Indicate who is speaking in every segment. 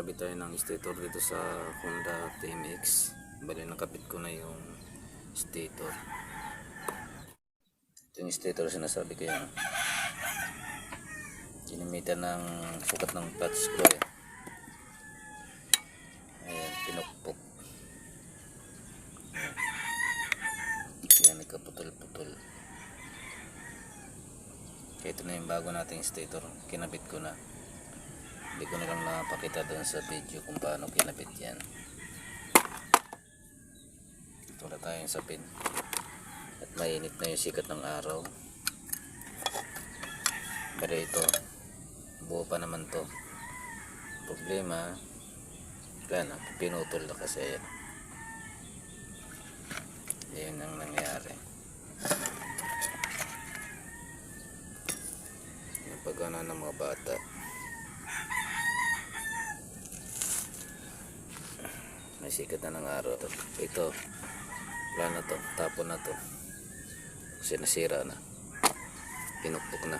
Speaker 1: magkakabit tayo ng stator dito sa Honda TMX. Bali nakabit ko na yung stator. Ito yung stator sinasabi ko yan. Ginamitan ng sukat ng clutch screw eh. Ayan, pinukpok. Ayan, nagkaputol-putol. Kaya ito na yung bago nating stator. Kinabit ko na. Hindi ko na lang napakita doon sa video kung paano kinabit yan. Ito na tayo sa pin. At mainit na yung sikat ng araw. Pero ito, buo pa naman to. Problema, wala na, pinutol na kasi yan. Yan ang nangyari. Yung pagana ng mga bata. May sikat na ng araw. to. Ito, wala na to. Tapon na to. Kasi nasira na. Pinukpok na.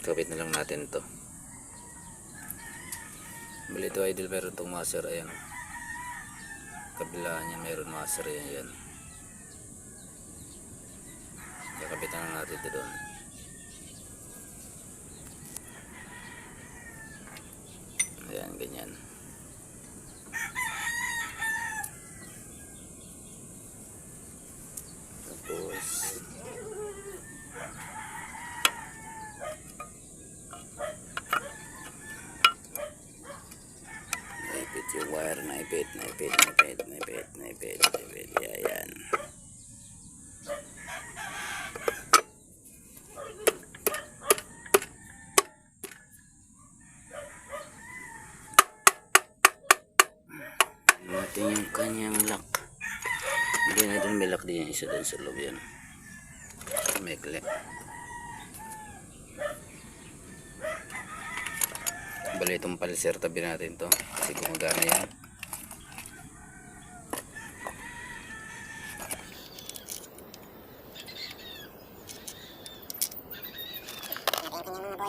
Speaker 1: Kapit na lang natin to. Bali ito idol meron itong master. Ayan. Kabilaan niya meron master yan. yan. Kakapitan na natin ito doon. Ayan, ganyan. Tapos, naipit yung wire, naipit, naipit, naipit, naipit, naipit, naipit, ayan. natin yung kanyang lock. Hindi na doon may lock din yung isa doon sa loob yan. May clip bali itong paliser tabi natin to. Kasi gumagana yan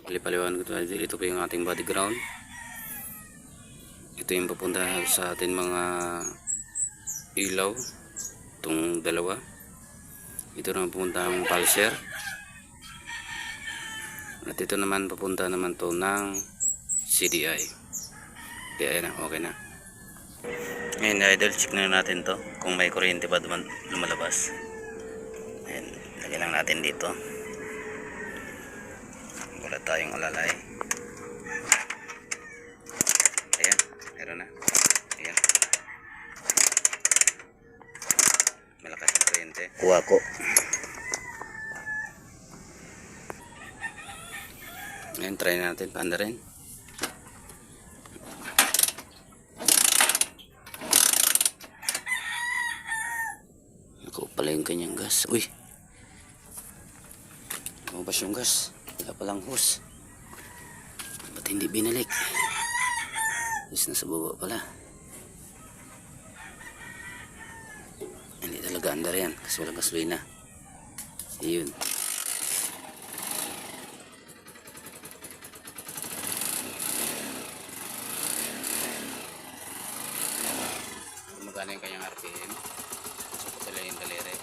Speaker 1: Palipaliwan ko ito. Ito po yung ating body ground. Ito yung papunta sa atin mga ilaw. Itong dalawa. Ito naman pupunta ang pulser. At ito naman papunta naman to ng CDI. Kaya na, okay na. Ngayon idol, check na natin to. Kung may kuryente ba duman, lumalabas. Ayan, lagyan lang natin dito. Wala tayong alalay. Ayan, meron na. Ayan. Malakas ang kuryente. Kuha ko. Ayan, try natin. Paanda rin. Pala yung kanyang gas. Uy! Lumabas yung gas. Wala palang hose. Ba't hindi binalik? Is nasa baba pala. Hindi talaga andar yan kasi walang gasolina. Ayun. Magkano yung kanyang RPM? maganda yung daliri.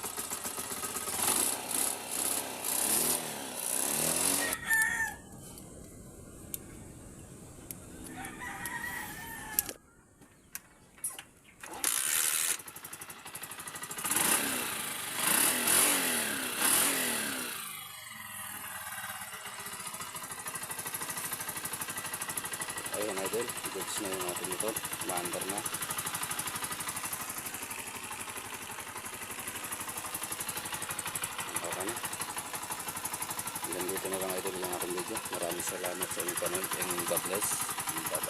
Speaker 1: Ayun, idol. Goods na yung ating ito. Lander na. Maraming salamat sa inyong panood and God bless. Bye bye.